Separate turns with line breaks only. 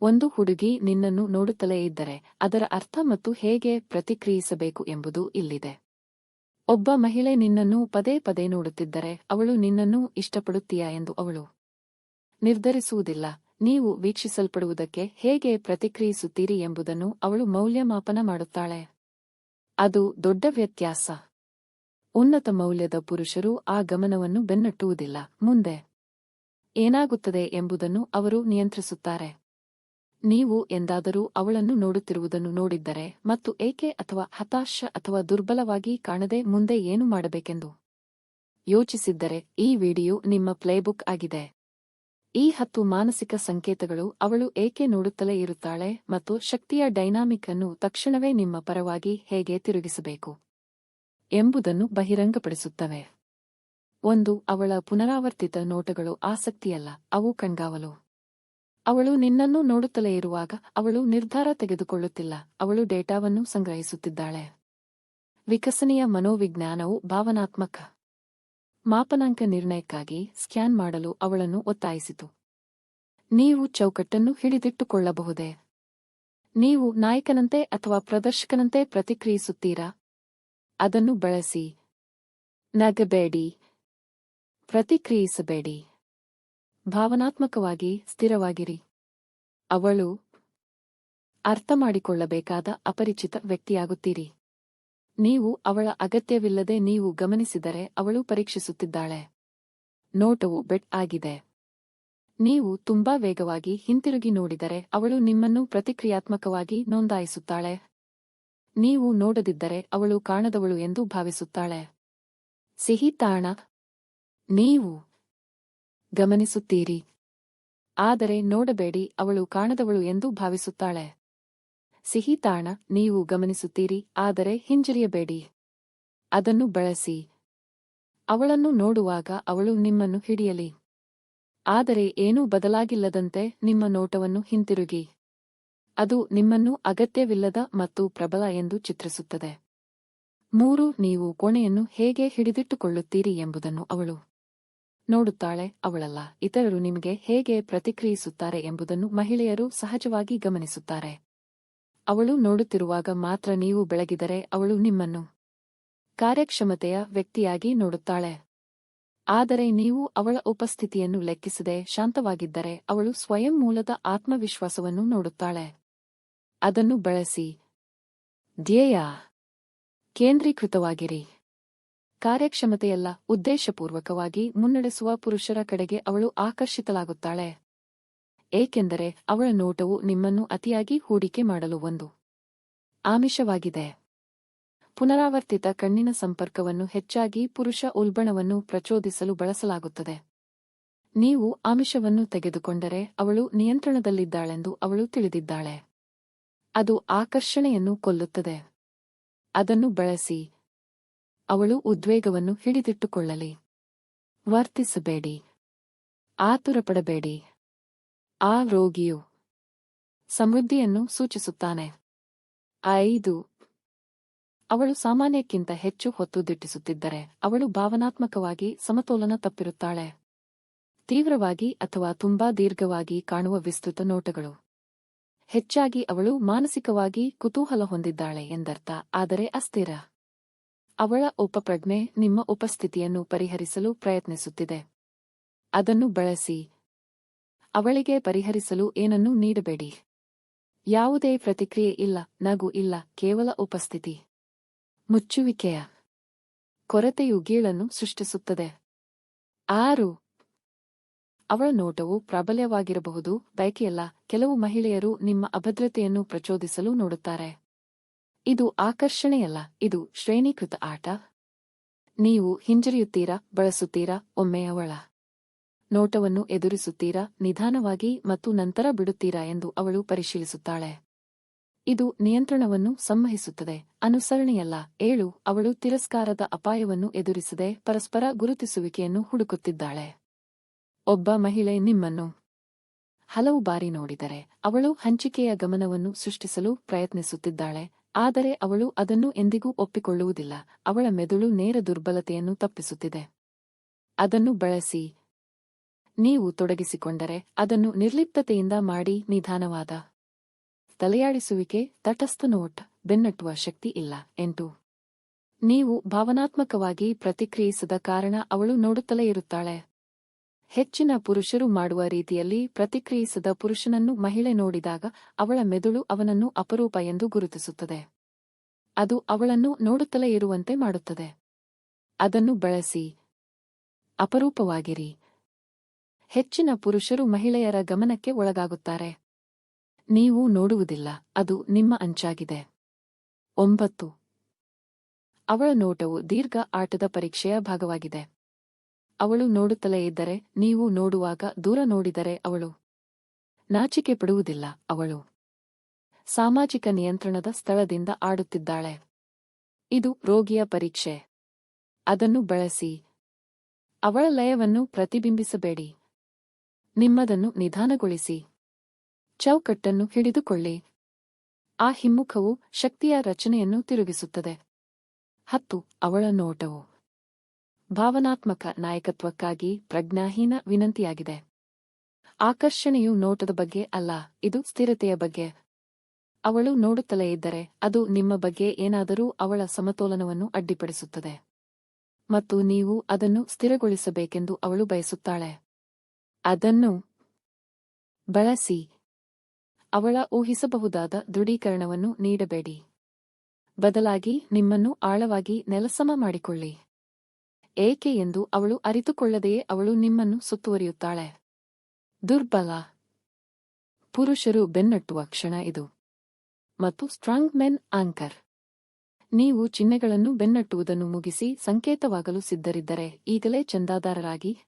ಒಂದು ಹುಡುಗಿ ನಿನ್ನನ್ನು ನೋಡುತ್ತಲೇ ಇದ್ದರೆ ಅದರ ಅರ್ಥ ಮತ್ತು ಹೇಗೆ ಪ್ರತಿಕ್ರಿಯಿಸಬೇಕು ಎಂಬುದು ಇಲ್ಲಿದೆ. ಒಬ್ಬ ಮಹಿಳೆ ನಿನ್ನನ್ನು ಪದೇ ಪದೇ ನೋಡುತ್ತಿದ್ದರೆ ಅವಳು ನಿನ್ನನ್ನು ಇಷ್ಟಪಡುತ್ತೀಯಾ ಎಂದು ಅವಳು ನಿರ್ಧರಿಸುವುದಿಲ್ಲ. ನೀವು ವೀಕ್ಷಿಸಲ್ಪಡುವುದಕ್ಕೆ ಹೇಗೆ ಪ್ರತಿಕ್ರಿಯಿಸುತ್ತೀರಿ ಎಂಬುದನ್ನು ಅವಳು ಮೌಲ್ಯಮಾಪನ ಮಾಡುತ್ತಾಳೆ. ಅದು ದೊಡ್ಡ ವ್ಯತ್ಯಾಸ. ಉನ್ನತ ಮೌಲ್ಯದ ಪುರುಷರು ಆ ಗಮನವನ್ನು ಬೆನ್ನಟ್ಟುವುದಿಲ್ಲ. ಮುಂದೆ ಏನಾಗುತ್ತದೆ ಎಂಬುದನ್ನು ಅವರು ನಿಯಂತ್ರಿಸುತ್ತಾರೆ. ನೀವು ಎಂದಾದರೂ ಅವಳನ್ನು ನೋಡುತ್ತಿರುವುದನ್ನು ನೋಡಿದ್ದರೆ ಮತ್ತು ಏಕೆ ಅಥವಾ ಹತಾಶ ಅಥವಾ ದುರ್ಬಲವಾಗಿ ಕಾಣದೆ ಮುಂದೆ ಏನು ಮಾಡಬೇಕೆಂದು ಯೋಚಿಸಿದ್ದರೆ ಈ ವಿಡಿಯೋ ನಿಮ್ಮ ಪ್ಲೇಬುಕ್ ಆಗಿದೆ. ಈ ಹತ್ತು ಮಾನಸಿಕ ಸಂಕೇತಗಳು ಅವಳು ಏಕೆ ನೋಡುತ್ತಲೇ ಇರುತ್ತಾಳೆ ಮತ್ತು ಶಕ್ತಿಯ ಡೈನಾಮಿಕ್ ಅನ್ನು ತಕ್ಷಣವೇ ನಿಮ್ಮ ಪರವಾಗಿ ಹೇಗೆ ತಿರುಗಿಸಬೇಕು ಎಂಬುದನ್ನು ಬಹಿರಂಗಪಡಿಸುತ್ತವೆ. ಒಂದು, ಅವಳ ಪುನರಾವರ್ತಿತ ನೋಟಗಳು ಆಸಕ್ತಿಯಲ್ಲ, ಅವು ಕಣ್ಗಾವಲು. ಅವಳು ನಿನ್ನನ್ನು ನೋಡುತ್ತಲೇ ಇರುವಾಗ ಅವಳು ನಿರ್ಧಾರ ತೆಗೆದುಕೊಳ್ಳುತ್ತಿಲ್ಲ. ಅವಳು ಡೇಟಾವನ್ನು ಸಂಗ್ರಹಿಸುತ್ತಿದ್ದಾಳೆ. ವಿಕಸನೀಯ ಮನೋವಿಜ್ಞಾನವು ಭಾವನಾತ್ಮಕ ಮಾಪನಾಂಕ ನಿರ್ಣಯಕ್ಕಾಗಿ ಸ್ಕ್ಯಾನ್ ಮಾಡಲು ಅವಳನ್ನು ಒತ್ತಾಯಿಸಿತು. ನೀವು ಚೌಕಟ್ಟನ್ನು ಹಿಡಿದಿಟ್ಟುಕೊಳ್ಳಬಹುದೇ? ನೀವು ನಾಯಕನಂತೆ ಅಥವಾ ಪ್ರದರ್ಶಕನಂತೆ ಪ್ರತಿಕ್ರಿಯಿಸುತ್ತೀರಾ? ಅದನ್ನು ಬಳಸಿ. ನಗಬೇಡಿ. ಪ್ರತಿಕ್ರಿಯಿಸಬೇಡಿ. ಭಾವನಾತ್ಮಕವಾಗಿ ಸ್ಥಿರವಾಗಿರಿ. ಅವಳು ಅರ್ಥ ಮಾಡಿಕೊಳ್ಳಬೇಕಾದ ಅಪರಿಚಿತ ವ್ಯಕ್ತಿಯಾಗುತ್ತೀರಿ. ನೀವು ಅವಳ ಅಗತ್ಯವಿಲ್ಲದೆ ನೀವು ಗಮನಿಸಿದರೆ ಅವಳು ಪರೀಕ್ಷಿಸುತ್ತಿದ್ದಾಳೆ. ನೋಟವು ಬೆಟ್ ಆಗಿದೆ. ನೀವು ತುಂಬಾ ವೇಗವಾಗಿ ಹಿಂತಿರುಗಿ ನೋಡಿದರೆ ಅವಳು ನಿಮ್ಮನ್ನು ಪ್ರತಿಕ್ರಿಯಾತ್ಮಕವಾಗಿ ನೋಂದಾಯಿಸುತ್ತಾಳೆ. ನೀವು ನೋಡದಿದ್ದರೆ ಅವಳು ಕಾಣದವಳು ಎಂದು ಭಾವಿಸುತ್ತಾಳೆ. ಸಿಹಿ ತಾಣ. ನೀವು ಗಮನಿಸುತ್ತೀರಿ. ಆದರೆ ನೋಡಬೇಡಿ, ಅವಳು ಕಾಣದವಳು ಎಂದು ಭಾವಿಸುತ್ತಾಳೆ. ಸಿಹಿ ತಾಣ, ನೀವು ಗಮನಿಸುತ್ತೀರಿ, ಆದರೆ ಹಿಂಜರಿಯಬೇಡಿ. ಅದನ್ನು ಬಳಸಿ. ಅವಳನ್ನು ನೋಡುವಾಗ ಅವಳು ನಿಮ್ಮನ್ನು ಹಿಡಿಯಲಿ. ಆದರೆ ಏನೂ ಬದಲಾಗಿಲ್ಲದಂತೆ ನಿಮ್ಮ ನೋಟವನ್ನು ಹಿಂತಿರುಗಿ. ಅದು ನಿಮ್ಮನ್ನು ಅಗತ್ಯವಿಲ್ಲದ ಮತ್ತು ಪ್ರಬಲ ಎಂದು ಚಿತ್ರಿಸುತ್ತದೆ. ಮೂರು, ನೀವು ಕೋಣೆಯನ್ನು ಹೇಗೆ ಹಿಡಿದಿಟ್ಟುಕೊಳ್ಳುತ್ತೀರಿ ಎಂಬುದನ್ನು ಅವಳು ನೋಡುತ್ತಾಳೆ ಅವಳಲ್ಲ. ಇತರರು ನಿಮಗೆ ಹೇಗೆ ಪ್ರತಿಕ್ರಿಯಿಸುತ್ತಾರೆ ಎಂಬುದನ್ನು ಮಹಿಳೆಯರು ಸಹಜವಾಗಿ ಗಮನಿಸುತ್ತಾರೆ. ಅವಳು ನೋಡುತ್ತಿರುವಾಗ ಮಾತ್ರ ನೀವು ಬೆಳಗಿದರೆ ಅವಳು ನಿಮ್ಮನ್ನು ಕಾರ್ಯಕ್ಷಮತೆಯ ವ್ಯಕ್ತಿಯಾಗಿ ನೋಡುತ್ತಾಳೆ. ಆದರೆ ನೀವು ಅವಳ ಉಪಸ್ಥಿತಿಯನ್ನು ಲೆಕ್ಕಿಸದೆ ಶಾಂತವಾಗಿದ್ದರೆ ಅವಳು ಸ್ವಯಂ ಮೂಲದ ಆತ್ಮವಿಶ್ವಾಸವನ್ನು ನೋಡುತ್ತಾಳೆ. ಅದನ್ನು ಬಳಸಿ. ಧ್ಯೇಯ. ಕೇಂದ್ರೀಕೃತವಾಗಿರಿ. ಕಾರ್ಯಕ್ಷಮತೆಯಲ್ಲ, ಉದ್ದೇಶಪೂರ್ವಕವಾಗಿ ಮುನ್ನಡೆಸುವ ಪುರುಷರ ಕಡೆಗೆ ಅವಳು ಆಕರ್ಷಿತಳಾಗುತ್ತಾಳೆ. ಏಕೆಂದರೆ ಅವಳ ನೋಟವು ನಿಮ್ಮನ್ನು ಅತಿಯಾಗಿ ಹೂಡಿಕೆ ಮಾಡಲು ಒಂದು ಆಮಿಷವಾಗಿದೆ. ಪುನರಾವರ್ತಿತ ಕಣ್ಣಿನ ಸಂಪರ್ಕವನ್ನು ಹೆಚ್ಚಾಗಿ ಪುರುಷ ಉಲ್ಬಣವನ್ನು ಪ್ರಚೋದಿಸಲು ಬಳಸಲಾಗುತ್ತದೆ. ನೀವು ಆಮಿಷವನ್ನು ತೆಗೆದುಕೊಂಡರೆ ಅವಳು ನಿಯಂತ್ರಣದಲ್ಲಿದ್ದಾಳೆಂದು ಅವಳು ತಿಳಿದಿದ್ದಾಳೆ. ಅದು ಆಕರ್ಷಣೆಯನ್ನು ಕೊಲ್ಲುತ್ತದೆ. ಅದನ್ನು ಬಳಸಿ ಅವಳು ಉದ್ವೇಗವನ್ನು ಹಿಡಿದಿಟ್ಟುಕೊಳ್ಳಲಿ. ವರ್ತಿಸಬೇಡಿ. ಆತುರಪಡಬೇಡಿ. ಆ ರೋಗಿಯು ಸಮೃದ್ಧಿಯನ್ನು ಸೂಚಿಸುತ್ತಾನೆ. ಐದು. ಅವಳು ಸಾಮಾನ್ಯಕ್ಕಿಂತ ಹೆಚ್ಚು ಹೊತ್ತು ದಿಟ್ಟಿಸುತ್ತಿದ್ದರೆ ಅವಳು ಭಾವನಾತ್ಮಕವಾಗಿ ಸಮತೋಲನ ತಪ್ಪಿರುತ್ತಾಳೆ. ತೀವ್ರವಾಗಿ ಅಥವಾ ತುಂಬಾ ದೀರ್ಘವಾಗಿ ಕಾಣುವ ವಿಸ್ತೃತ ನೋಟಗಳು. ಹೆಚ್ಚಾಗಿ ಅವಳು ಮಾನಸಿಕವಾಗಿ ಕುತೂಹಲ ಹೊಂದಿದ್ದಾಳೆ ಎಂದರ್ಥ, ಆದರೆ ಅಸ್ಥಿರ. ಅವಳ ಉಪಪ್ರಜ್ಞೆ ನಿಮ್ಮ ಉಪಸ್ಥಿತಿಯನ್ನು ಪರಿಹರಿಸಲು ಪ್ರಯತ್ನಿಸುತ್ತಿದೆ. ಅದನ್ನು ಬಳಸಿ. ಅವಳಿಗೆ ಪರಿಹರಿಸಲು ಏನನ್ನೂ ನೀಡಬೇಡಿ. ಯಾವುದೇ ಪ್ರತಿಕ್ರಿಯೆ ಇಲ್ಲ, ನಗು ಇಲ್ಲ, ಕೇವಲ ಉಪಸ್ಥಿತಿ. ಮುಚ್ಚುವಿಕೆಯ ಕೊರತೆಯು ಗೀಳನ್ನು ಸೃಷ್ಟಿಸುತ್ತದೆ. ಆರು. ಅವಳ ನೋಟವು ಪ್ರಾಬಲ್ಯವಾಗಿರಬಹುದು, ಬಯಕೆಯಲ್ಲ, ಕೆಲವು ಮಹಿಳೆಯರು ನಿಮ್ಮ ಅಭದ್ರತೆಯನ್ನು ಪ್ರಚೋದಿಸಲು ನೋಡುತ್ತಾರೆ. ಇದು ಆಕರ್ಷಣೆಯಲ್ಲ, ಇದು ಶ್ರೇಣೀಕೃತ ಆಟ. ನೀವು ಹಿಂಜರಿಯುತ್ತೀರಾ, ಬಳಸುತ್ತೀರಾ ಒಮ್ಮೆಯವಳ ನೋಟವನ್ನು ಎದುರಿಸುತ್ತೀರಾ, ನಿಧಾನವಾಗಿ ಮತ್ತು ನಂತರ ಬಿಡುತ್ತೀರಾ ಎಂದು ಅವಳು ಪರಿಶೀಲಿಸುತ್ತಾಳೆ. ಇದು ನಿಯಂತ್ರಣವನ್ನು ಸಂವಹಿಸುತ್ತದೆ, ಅನುಸರಣೆಯಲ್ಲ, ಏಳು, ಅವಳು ತಿರಸ್ಕಾರದ ಅಪಾಯವನ್ನು ಎದುರಿಸದೆ ಪರಸ್ಪರ ಗುರುತಿಸುವಿಕೆಯನ್ನು ಹುಡುಕುತ್ತಿದ್ದಾಳೆ. ಒಬ್ಬ ಮಹಿಳೆ ನಿಮ್ಮನ್ನು ಹಲವು ಬಾರಿ ನೋಡಿದರೆ ಅವಳು ಹಂಚಿಕೆಯ ಗಮನವನ್ನು ಸೃಷ್ಟಿಸಲು ಪ್ರಯತ್ನಿಸುತ್ತಿದ್ದಾಳೆ, ಆದರೆ ಅವಳು ಅದನ್ನು ಎಂದಿಗೂ ಒಪ್ಪಿಕೊಳ್ಳುವುದಿಲ್ಲ. ಅವಳ ಮೆದುಳು ನೇರ ದುರ್ಬಲತೆಯನ್ನು ತಪ್ಪಿಸುತ್ತಿದೆ. ಅದನ್ನು ಬಳಸಿ ನೀವು ತೊಡಗಿಸಿಕೊಂಡರೆ ಅದನ್ನು ನಿರ್ಲಿಪ್ತತೆಯಿಂದ ಮಾಡಿ ನಿಧಾನವಾದ ತಲೆಯಾಡಿಸುವಿಕೆ, ತಟಸ್ಥ ನೋಟ್, ಬೆನ್ನಟ್ಟುವ ಶಕ್ತಿ ಇಲ್ಲ, ಎಂಟು. ನೀವು ಭಾವನಾತ್ಮಕವಾಗಿ ಪ್ರತಿಕ್ರಿಯಿಸದ ಕಾರಣ ಅವಳು ನೋಡುತ್ತಲೇ ಇರುತ್ತಾಳೆ. ಹೆಚ್ಚಿನ ಪುರುಷರು ಮಾಡುವ ರೀತಿಯಲ್ಲಿ ಪ್ರತಿಕ್ರಿಯಿಸದ ಪುರುಷನನ್ನು ಮಹಿಳೆ ನೋಡಿದಾಗ ಅವಳ ಮೆದುಳು ಅವನನ್ನು ಅಪರೂಪ ಎಂದು ಗುರುತಿಸುತ್ತದೆ. ಅದು ಅವಳನ್ನು ನೋಡುತ್ತಲೇ ಇರುವಂತೆ ಮಾಡುತ್ತದೆ. ಅದನ್ನು ಬಳಸಿ. ಅಪರೂಪವಾಗಿರಿ. ಹೆಚ್ಚಿನ ಪುರುಷರು ಮಹಿಳೆಯರ ಗಮನಕ್ಕೆ ಒಳಗಾಗುತ್ತಾರೆ. ನೀವು ನೋಡುವುದಿಲ್ಲ, ಅದು ನಿಮ್ಮ ಅಂಚಾಗಿದೆ. ಒಂಬತ್ತು. ಅವಳ ನೋಟವು ದೀರ್ಘ ಆಟದ ಪರೀಕ್ಷೆಯ ಭಾಗವಾಗಿದೆ. ಅವಳು ನೋಡುತ್ತಲೇ ಇದ್ದರೆ ನೀವು ನೋಡುವಾಗ ದೂರ ನೋಡಿದರೆ ಅವಳು ನಾಚಿಕೆ ಪಡುವುದಿಲ್ಲ, ಅವಳು ಸಾಮಾಜಿಕ ನಿಯಂತ್ರಣದ ಸ್ಥಳದಿಂದ ಆಡುತ್ತಿದ್ದಾಳೆ. ಇದು ರೋಗಿಯ ಪರೀಕ್ಷೆ. ಅದನ್ನು ಬಳಸಿ. ಅವಳ ಲಯವನ್ನು ಪ್ರತಿಬಿಂಬಿಸಬೇಡಿ. ನಿಮ್ಮದನ್ನು ನಿಧಾನಗೊಳಿಸಿ. ಚೌಕಟ್ಟನ್ನು ಹಿಡಿದುಕೊಳ್ಳಿ. ಆ ಹಿಮ್ಮುಖವು ಶಕ್ತಿಯ ರಚನೆಯನ್ನು ತಿರುಗಿಸುತ್ತದೆ. ಹತ್ತು, ಅವಳ ನೋಟವು. ಭಾವನಾತ್ಮಕ ನಾಯಕತ್ವಕ್ಕಾಗಿ ಪ್ರಜ್ಞಾಹೀನ ವಿನಂತಿಯಾಗಿದೆ. ಆಕರ್ಷಣೆಯು ನೋಟದ ಬಗ್ಗೆ ಅಲ್ಲ, ಇದು ಸ್ಥಿರತೆಯ ಬಗ್ಗೆ. ಅವಳು ನೋಡುತ್ತಲೇ ಇದ್ದರೆ ಅದು ನಿಮ್ಮ ಬಗ್ಗೆ ಏನಾದರೂ ಅವಳ ಸಮತೋಲನವನ್ನು ಅಡ್ಡಿಪಡಿಸುತ್ತದೆ. ಮತ್ತು ನೀವು ಅದನ್ನು ಸ್ಥಿರಗೊಳಿಸಬೇಕೆಂದು ಅವಳು ಬಯಸುತ್ತಾಳೆ. ಅದನ್ನು ಬಳಸಿ. ಅವಳ ಊಹಿಸಬಹುದಾದ ದೃಢೀಕರಣವನ್ನು ನೀಡಬೇಡಿ. ಬದಲಾಗಿ ನಿಮ್ಮನ್ನು ಆಳವಾಗಿ ನೆಲಸಮ ಮಾಡಿಕೊಳ್ಳಿ. ಏಕೆ ಎಂದು ಅವಳು ಅರಿತುಕೊಳ್ಳದೆಯೇ ಅವಳು ನಿಮ್ಮನ್ನು ಸುತ್ತುವರಿಯುತ್ತಾಳೆ. ದುರ್ಬಲ. ಪುರುಷರು ಬೆನ್ನಟ್ಟುವ ಕ್ಷಣ ಇದು. ಮತ್ತು ಸ್ಟ್ರಾಂಗ್ ಮೆನ್ ಆಂಕರ್. ನೀವು ಚಿಹ್ನೆಗಳನ್ನು ಬೆನ್ನಟ್ಟುವುದನ್ನು ಮುಗಿಸಿ ಸಂಕೇತವಾಗಲು ಸಿದ್ಧರಿದ್ದರೆ ಈಗಲೇ ಚಂದಾದಾರರಾಗಿ